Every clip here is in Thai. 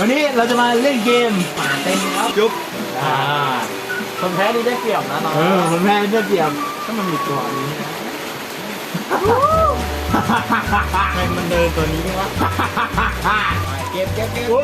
วันนี้เราจะมาเล่นเกมป่าเต็มครับจุ๊บอ่าคนแพ้นี่ได้เปรียบนะน้องเออผมแพ้เพื่อเกี่ยวถ้ามันมีตัวนี้นะใครมันเดินตัวนี้วะเก็บเก็บเก็บโอ้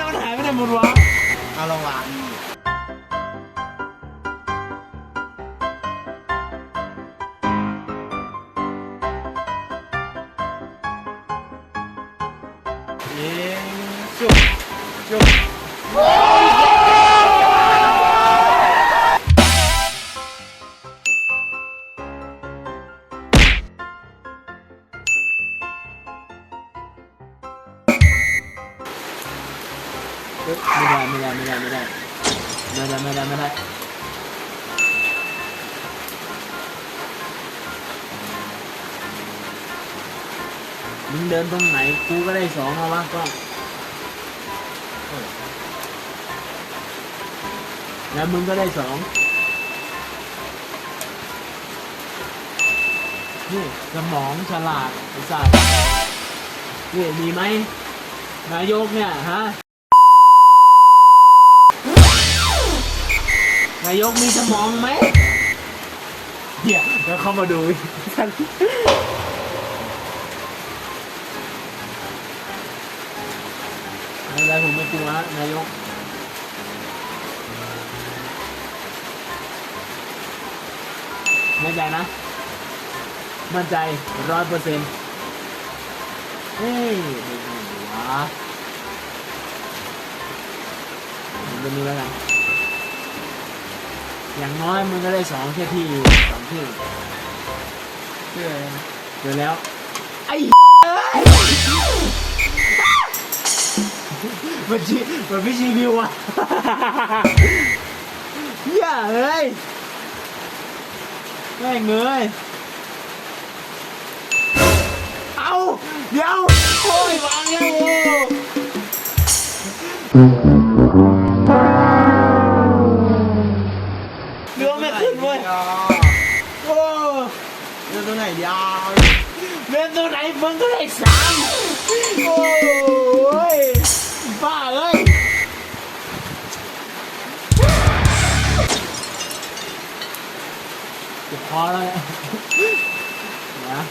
ี้ยมันหายไปไหนหมดวะเอาลองวาง ก็ได้สองนี่สมองฉลาดไอ้สัสนี่มีไหมนายกเนี่ยฮะนายกมีสมองไหมเดี๋ยวเดี๋ยวเข้ามาดูกันไม่เป็นไรผมไม่กลัวฮะนายก แน่ใจนะ มั่นใจร้อยเปอร์เซ็นต์เฮ้ยดูหน่อยวะผมเป็นนี้แล้วกัน อย่างน้อยมึงก็ได้สองแค่ที่อยู่สองที่เชื่อเลยนะเดี๋ยวแล้ว ไอ้เอ้ยมันชีมันไม่ชีวิวอะเหี้ยเอ้ย แม่งเอ้ยเอาเดี๋ยวโอ้ยวางแล้วโอ้เรือไม่ขึ้นเว้ยโอ้เรือตัวไหนดีอะเล่นตัวไหนมึงก็ได้สามโอ้ พอแล้วเนี่ยนะ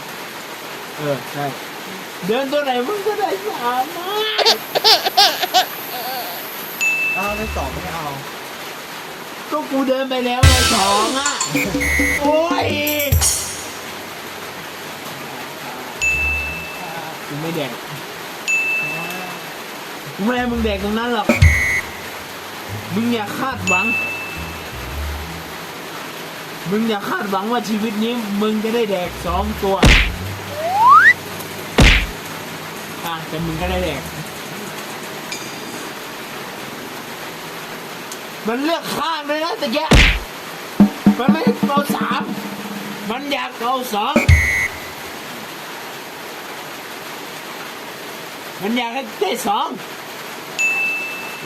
เออใช่เดินตัวไหนมึงก็ได้สามนะเอาได้สองไม่เอา ก็กูเดินไปแล้วไงสองอะ โอ้ยกูไม่แดกกูไม่ให้มึงแดกตรงนั้นหรอก มึงอย่าคาดหวัง มึงอย่าคาดหวังว่าชีวิตนี้ มึงจะได้แดกสองตัวอะแต่มึงก็ได้แดก มันเลือกข้างเลยนะแต่แกมันไม่เอาสามมันอยากเอาสองมันอยากให้ได้สอง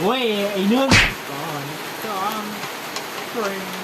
โว้ยไอ้เนื่องก่อนก่อนกริงเดี๋ยวย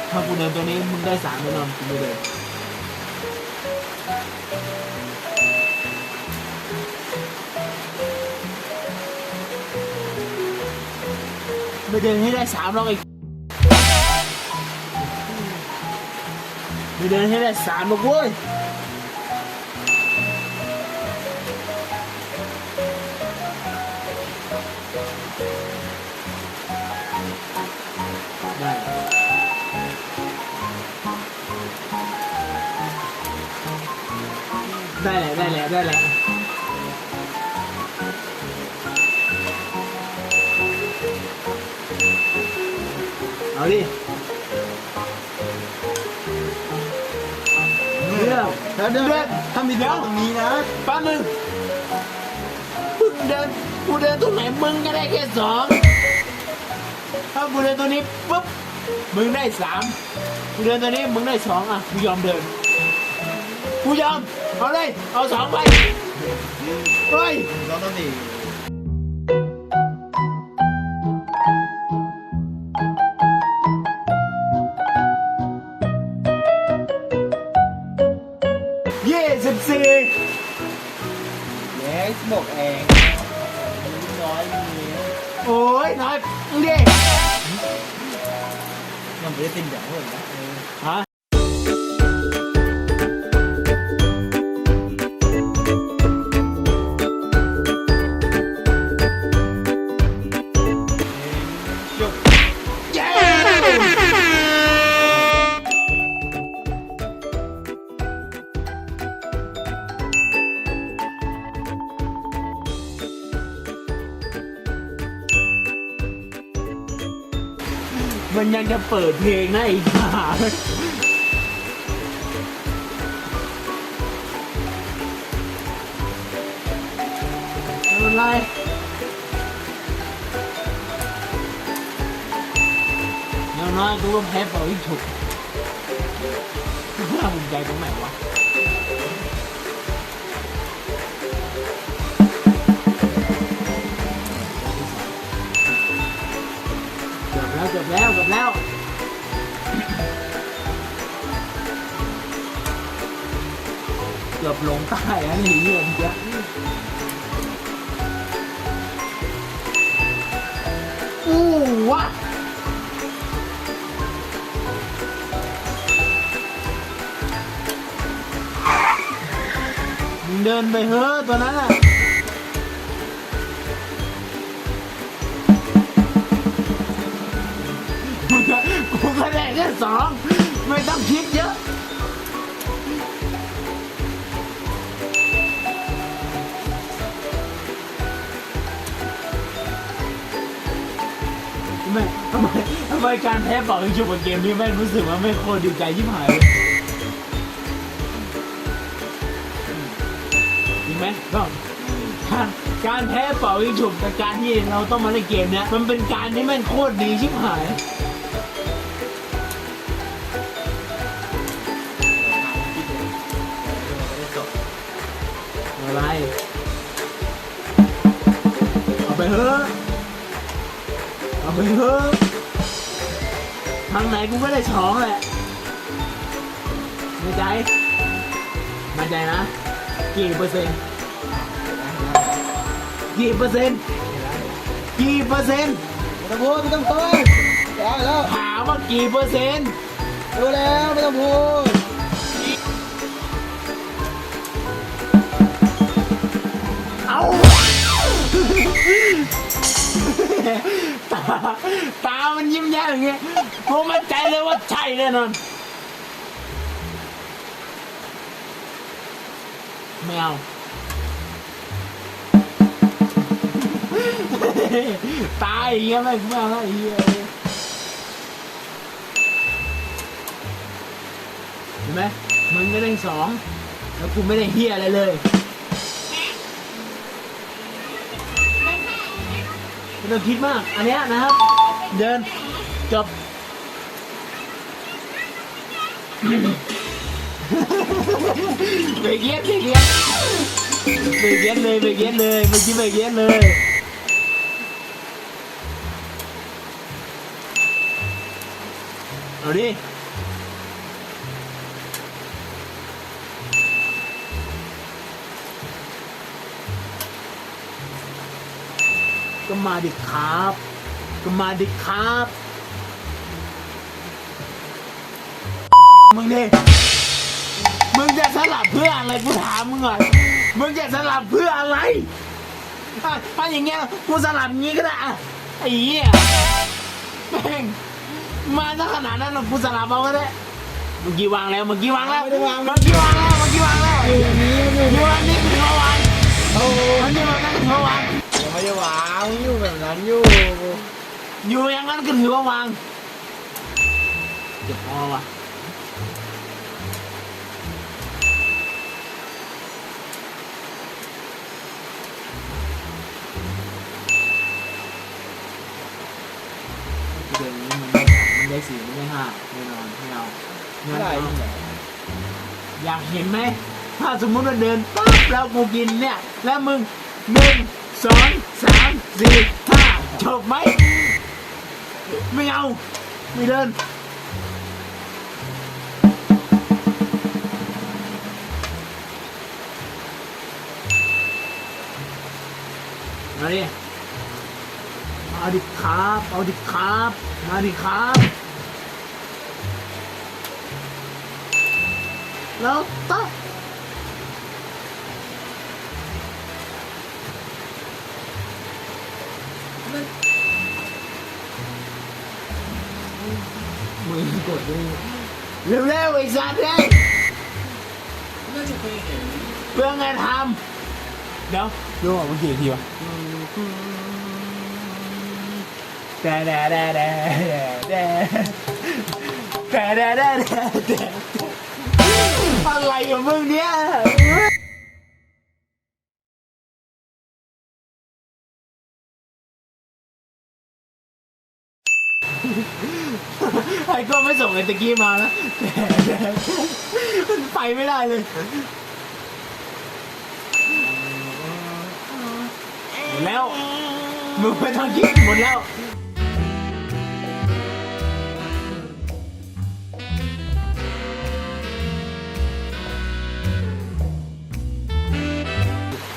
ถ้ากูเดินตรงนี้มึงได้สามแน่นอนกูไม่เดินไม่เดินให้ได้สามหรอกไอ้ไม่เดินให้ได้สามหรอกเว้ย ได้แหละได้แหละได้แหละเอาดิเลือกแล้วเดินถ้ามีเดินตรงนี้นะแป๊บนึงมึงเดินกูเดินตรงไหนมึงก็ได้แค่สองถ้ากูเดินตัวนี้ปุ๊บมึงได้สามกูเดินตัวนี้มึงได้สองอะกูยอมเดินกูยอม เอาเลยเอาสองไปเฮ้ยเราต้องดียี่สิบสี่เย้บอกเองน้อยมีโอ้ยน้อยมึงดิมันไม่ได้ติดอย่างเลยนะ มันยังจะเปิดเพลงนะไอ้ห่าไม่เป็นไรอย่างน้อยกูก็แพ้เป่าอีกฉุกน่าภูมิใจตรงไหนวะ แล้วจบแล้วจบแล้วเกือบลงใต้แล้วนี่เรื่องเยอะอู้วะเดินไปเฮ้อะตัวนั้นอะ แค่สองไม่ต้องคิดเยอะทำไมทำไมทำไมการแพ้เป่ายิงฉุบกับเกมนี้แม่งรู้สึกว่าไม่โคตรดีใจชิบหายเลยจริงไหมก็การการแพ้เป่ายิงฉุบกับการที่เราต้องมาเล่นเกมเนี้ยมันเป็นการที่แม่งโคตรดีชิบหาย อะไร เอาไปเถอะ เอาไปเถอะทางไหนกูก็ได้ช้องแหละในใจมั่นใจนะ กี่เปอร์เซ็นต์ กี่เปอร์เซ็นต์ กี่เปอร์เซ็นต์ไม่ต้องพูดไม่ต้องพูดได้แล้วถามว่ากี่เปอร์เซ็นต์ รู้แล้วไม่ต้องพูด ตาตามันยิ้มแย้มอย่างเงี้ยกูมั่นใจเลยว่าใช่แน่นอนไม่เอาตายอย่างเงี้ยไม่ไม่เอาแล้วไอ้เหี้ยเห็นไหมมึงก็ได้สองแล้วกูไม่ได้เฮียอะไรเลย ต้องคิดมาก อันเนี้ยนะครับ เดินจบ เบรกเย็นเบรกเย็นเบรกเย็นเลยเบรกเย็นเลยเมื่อกี้เบรกเย็นเลยเอาดิ ก็มาดิครับก็มาดิครับมึงดิมึงจะสลับเพื่ออะไรกูถามมึงหน่อมึงจะสลับเพื่ออะไรอะถ้อย่างเงี้ยกูสลับงี้ก็ได้อะไอ้เหี้ยแม่งมาซะขนาดนั้นหรอกกูสลับเอาก็ได้เมื่อกี้วางแล้วเมื่อกี้วางแล้วเมื่อกี้วางแล้วเมื่อกี้วางแล้วอยู่นี่อยู่นี่คือเมื่อวานโอ้มันอยู่นั่นเมื่อวาน ยู่อย่างนั้นก็ถือว่าวางเจ็บคอว่ะเดือนนี้มันได้มันได้สี่มันได้ห้าแน่นอนไม่เอาไม่อะไรเอาเนี่ยอยากเห็นไหมถ้าสมมุติว่าเดินปั๊บแล้วกูกินเนี่ย แล้วมึงหนึ่ง สองสามสี่ห้าจบไหม ไม่เอา ไม่เดิน มาดิเอาดิครับ เอาดิครับ มาดิครับ แล้วต่อ มือกดดูเร็วๆไอ้สัตว์เลยน่าจะเคยเห็นเพื่องานทำเดี๋ยวดูว่ามันกี่ทีวะแต่แต่แต่แต่แต่แต่แต่แต่แต่อะไรกับมึงเนี่ย ไอ้ก็ไม่ส่งไอ้ตะกี้มาแล้วแต่แต่มันไปไม่ได้เลยหมดแล้วมึงไม่ต้องคิดหมดแล้ว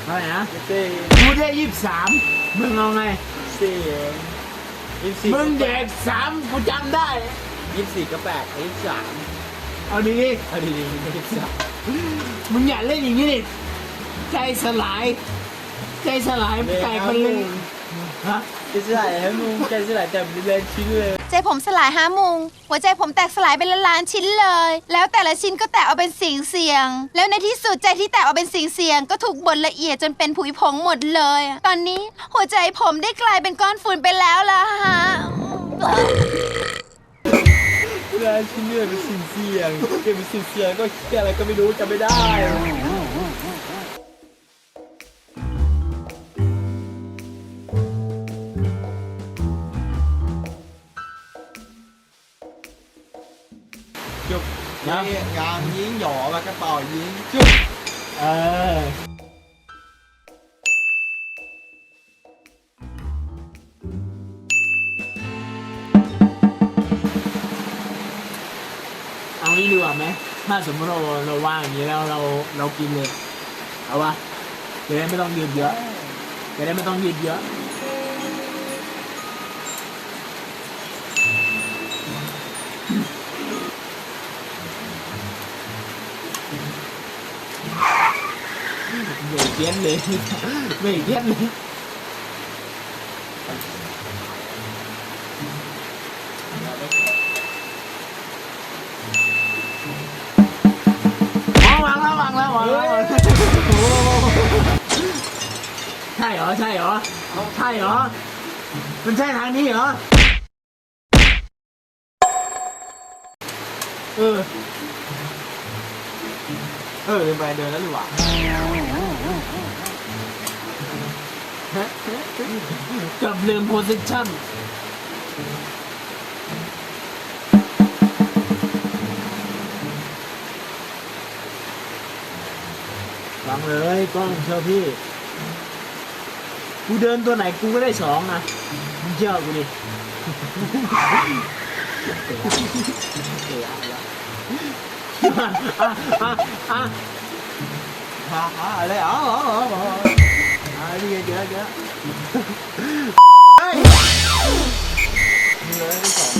เท่าไหร่นะเต้กูได้ยี่สิบสามมึงเอาไงสี่ ยี่สิบสี่มึงเด็กสามกูจำได้ ยี่สิบสี่ก็แปดยี่สิบสามเอาดีเอาดีๆยี่สิบสามๆมึงอย่าเล่นอย่างนี้ดิใจสลาย ใจสลายแตกมันเลยฮะ จะสลายให้มึงจะสลายแต่เล่นชิ้นเลย ใจผมสลายห้ามุง หัวใจผมแตกสลายเป็นล้านๆชิ้นเลย แล้วแต่ละชิ้นก็แตกเอาเป็นเสียงเสียงๆแล้วในที่สุดใจที่แตกเอาเป็นเสียงเสียงๆก็ถูกบดละเอียดจนเป็นผุยผงหมดเลย ตอนนี้หัวใจผมได้กลายเป็นก้อนฝุ่นไปแล้วล่ะฮะเล่นชิ้นเลยเป็นสิ่งเสียงเก็บเป็นสิ่งเสียงก็แค่อะไรก็ไม่รู้จำไม่ได้ ถ้าสมมติเราเราว่างอย่างนี้แล้วเราเรากินเลยเอาวะจะได้ไม่ต้องยืดเยอะจะได้ไม่ต้องยืดเยอะไม่เพี้ยนเลยไม่เพี้ยนเลย วางแล้ววางแล้ววางแล้ววางแล้วโอ้โหใช่เหรอใช่เหรอใช่เหรอมันใช่ทางนี้เหรอเออเออเดินไปเดินแล้วหรือวะเกับลืมโพสิชั่น เลยกล้องเชื่อพี่ กูเดินตัวไหนกูก็ได้สองนะมึงเชื่อกูดิเสียแล้วอะอะอะฮ่าฮ่าอะไรอ๋ออ๋ออ๋ออ๋ออะนี่ไงเดี๋ยวเดี๋ยวเฮ้ยมึงเลยไปสอง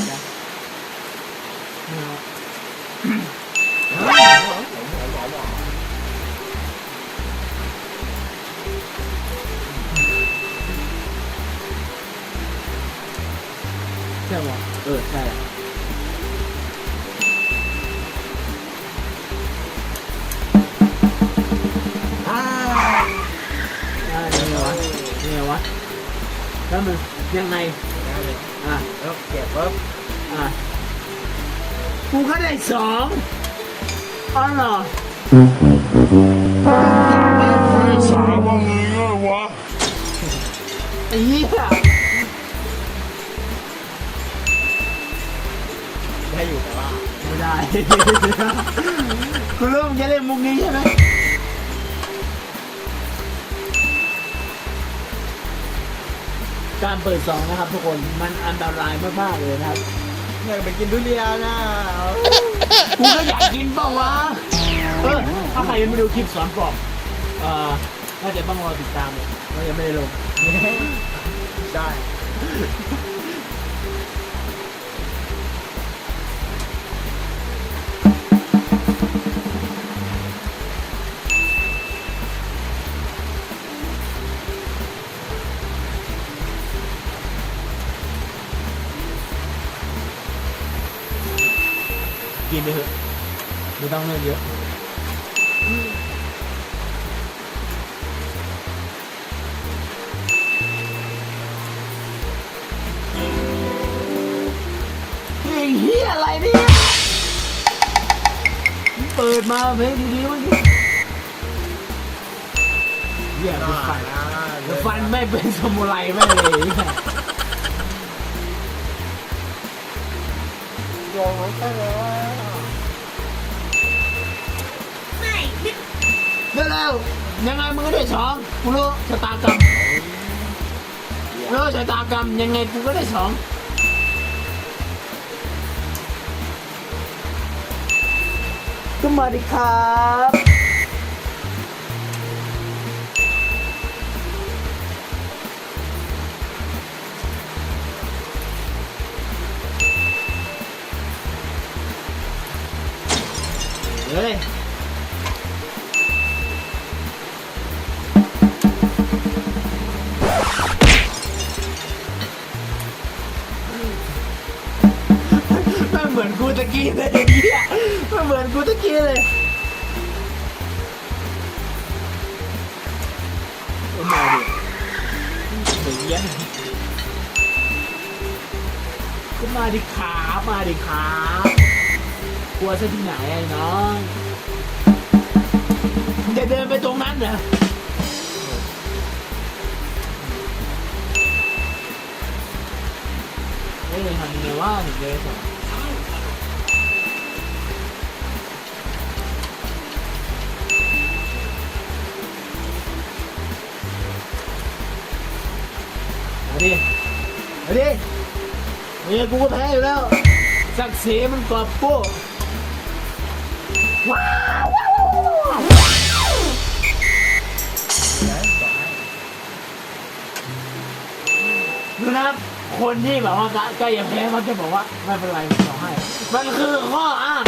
เออ ใช่อะอ่าอ่านี่ไงวะนี่ไงวะแล้วมึงยังไงอะแล้วเก็บปุ๊บอะกูก็ได้สองอ๋อเหรอสามว่าไงอะวะไอ้เหี้ย ไม่ได้กูรู้มึงจะเล่นมุกนี้ใช่ไหมการเปิดซองนะครับทุกคนมันอันตรายมากๆเลยนะครับอยากไปกินทุเรียนนะกูก็อยากกินเปล่าวะเออถ้าใครยังไม่ดูคลิปสอนปลอบเอ่อน่าจะต้องรอติดตามเลยเรายังไม่ได้ลงได้ ต้องเล่นเยอะเพลงเฮียอะไรเนี่ยเปิดมาเพลงดีๆเมื่อกี้เฮียได้กูฟันนะกูฟันไม่เป็นสมุไรไม่งเลยเหี้ยโยงไปแล้ว เร็วๆยังไงมึงก็ได้สองกูรู้ชะตากรรมรู้ชะตากรรมยังไงกูก็ได้สองก็มาดิครับ ตะกี้เลยเอามาดิเดี๋ยวเหี้ยก็มาดิขามาดิขากลัวซะที่ไหนไอ้น้องจะเดินไปตรงนั้นเหรอเฮ้ยทำยังไงว่าถึงจะได้สอง ดิมาดิเนี่ยกูก็แพ้อยู่แล้วสักดิ์ศรีมันกรอบกู้ว้าวดูนะครับคนที่แบบว่าใกล้จะแพ้มันจะบอกว่าไม่เป็นไรผมต่อให้ มันคือข้ออ้าง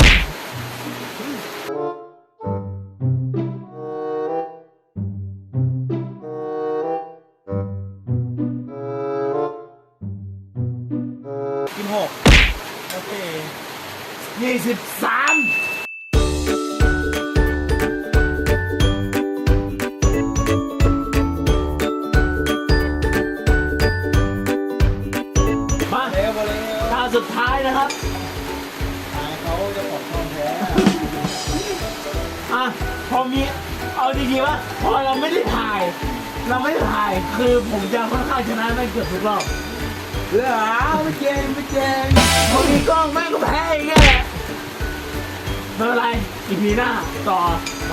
ไม่เป็นไรอีพีหน้าต่อ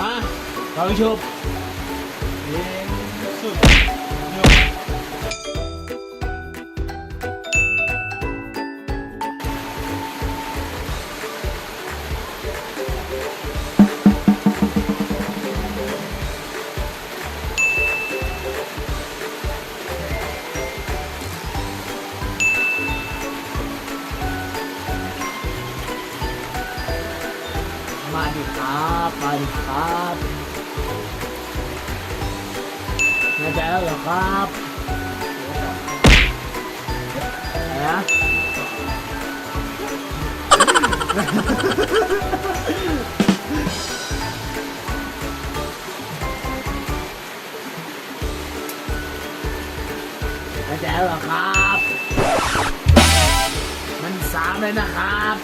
มาเราไปชมเย็ แล้วหรอครับ มันสามเลยนะครับ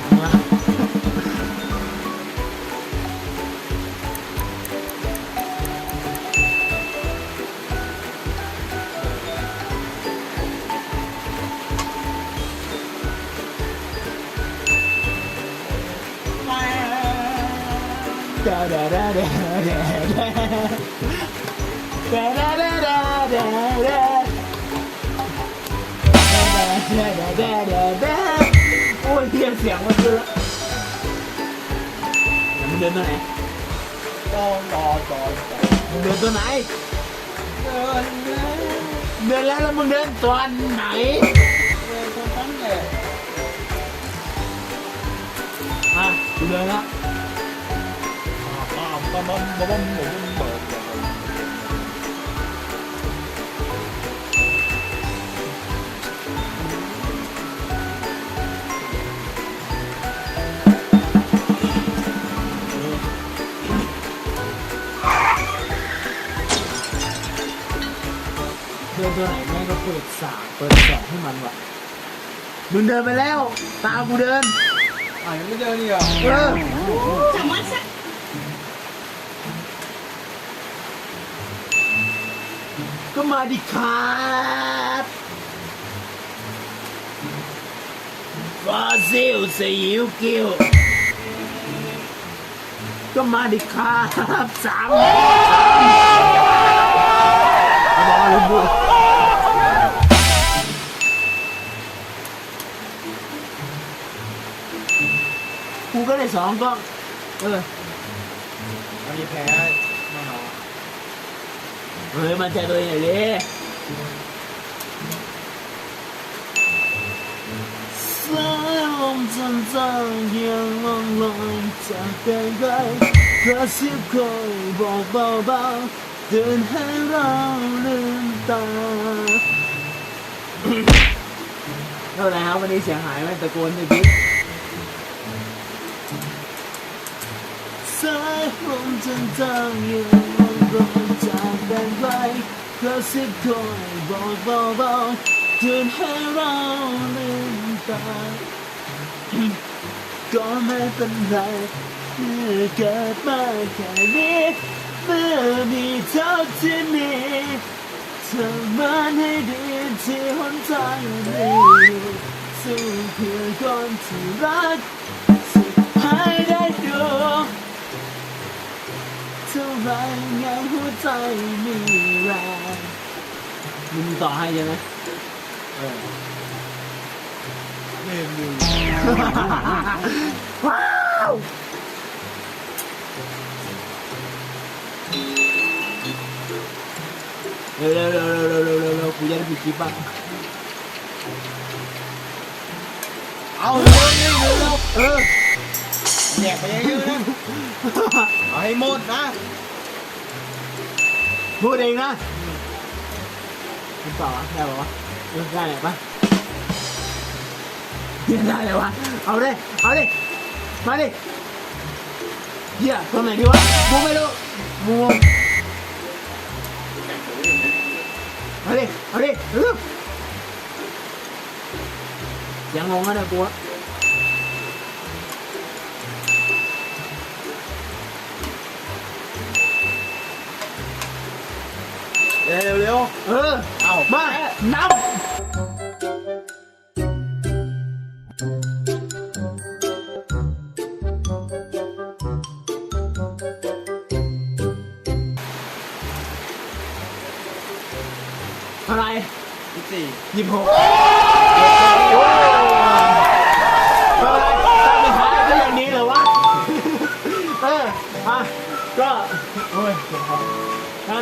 เอาละดาดาดาดาดาดาดา ดดาดดาดโอ้ยเทียนเสียงมันคือมันเดินตัวไหนตอนรอตอนมึงเดินตัวไหน เดินเดินเดินแล้วแล้วมึงเดินตัวไหนเดินตรงนั้นแหละอะกูเดินละอ้าวปั๊มปั๊มปั๊มปั๊มปั๊ เดินตัวไหนแม่งก็เปิดสามเปิดสองให้มันว่ะมึงเดินไปแล้ว ตามกูเดินอะยังไม่เดินนี่เหรอเออก็มาดิครับฟาซิลสยิวกิวก็มาดิครับสามสามเอาบอกเลย กูก็ได้สองก็เอออันนี้แพ้แน่นอนเฮ้ยมันใจตัวเองหน่อยดิสายลมจางๆยังล่องลอยจากไกลๆกระซิบคอยบอกเบาๆเตือนให้เราลืมตาเท่าไหร่ครับวันนี้เสียงหายไหมตะโกนตะกี้สา ยลมจางๆยังล่องลอยจากไกลๆกระซิบคอยบอกเบาๆเตือนให้เราลืมตาก็ไม่เป็นไรเมื่อเกิดมาแค่นี้เมื่อมีเท่าที่มีเธอมันให้ดีที่หนทางนี้สู้เพื่อคนที่รักสุดท้ายได้ดู ท่าไรไงหัวใจมีแรงมึงต่อให้ใช่ไหมเออเล่นอยู่ว้าวเร็วเร็วเร็วเร็วเร็วเร็วเร็วกูจะได้ปิดคลิปบ้างเอาเร็วเร็วเร็วเออ แดกไปเยอะๆนะเอาให้หมดนะพูดเองนะคุณต่อได้ปะวะเออได้เลยปะได้เลยวะ เอาดิเอาดิมาดิเหี้ยตรงไหนดีวะกูไม่รู้กูเอาดิเอาดิเร็วเสียังงงอะเนี่ยกูอะ เร็วเร็วเออ เอามานับเท่าไหรที่สี่ยี่สิบหก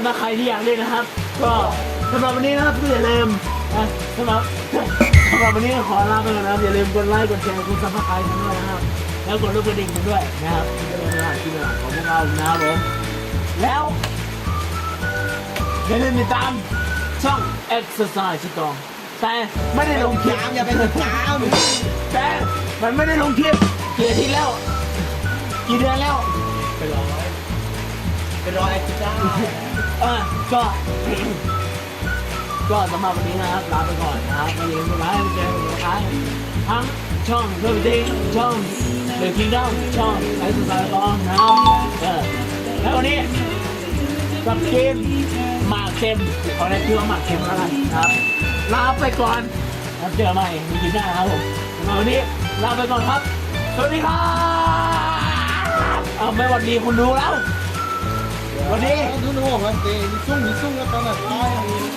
ถ้าถ้าใครที่อยากเล่นนะครับ ก็สำหรับวันนี้นะครับก็อย่าลืมนะสำหรับสำหรับวันนี้ขอลาไปก่อนนะครับอย่าลืมกดไลค์กดแชร์กดซับสไครต์กันด้วยนะครับ แล้วกดรูปกระดิ่งกันด้วยนะครับจะเป็นเวลาที่เวลาของพวกเรานะครับผมแล้วอย่าลืมติดตามช่อง Exercise สตองแต่ไม่ได้ลงคลิปจามอย่าไปถึงจามแต่มันไม่ได้ลงคลิปกี่อาทิตย์แล้ว กี่เดือนแล้วไปรอไปรอไอ้จ้าเออก็ก็สำหรับวันนี้นะครับลาไปก่อนนะครับอย่าลืมกดไลค์กดแชร์กดติดตามทั้งช่องเพื่อนดิ้งช่องเดอะคิงดอมช่องไลฟ์สไตล์กองนะครับเออแล้ววันนี้กับเกมหมากเค็มขอได้ชื่อว่าหมากเค็มแล้วกันครับลาไปก่อนแล้วเจอใหม่ในคลิปหน้าครับผมสำหรับวันนี้ลาไปก่อนครับสวัสดีครับเอาไม่หวันดีคุณดูแล้ว วันนี้ดูหนูบอกว่าเตะมีซุ้งมีซุ้งก็ตอนนั้นตาย